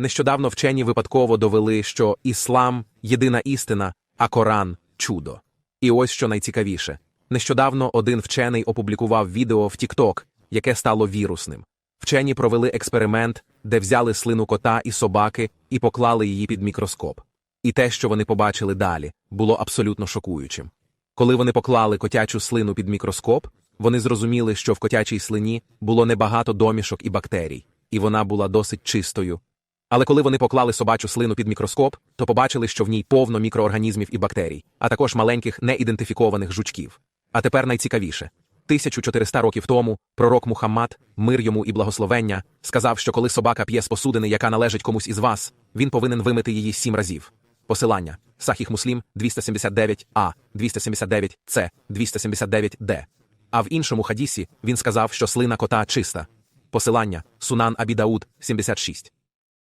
Нещодавно вчені випадково довели, що іслам єдина істина, а Коран чудо. І ось що найцікавіше. Нещодавно один вчений опублікував відео в TikTok, яке стало вірусним. Вчені провели експеримент, де взяли слину кота і собаки і поклали її під мікроскоп. І те, що вони побачили далі, було абсолютно шокуючим. Коли вони поклали котячу слину під мікроскоп, вони зрозуміли, що в котячій слині було небагато домішок і бактерій, і вона була досить чистою. Але коли вони поклали собачу слину під мікроскоп, то побачили, що в ній повно мікроорганізмів і бактерій, а також маленьких неідентифікованих жучків. А тепер найцікавіше. 1400 років тому пророк Мухаммад, мир йому і благословення, сказав, що коли собака п'є з посудини, яка належить комусь із вас, він повинен вимити її сім разів. Посилання Сахіх Муслім 279а, 279c, 279d. А в іншому хадісі він сказав, що слина кота чиста. Посилання Сунан Абідауд 76.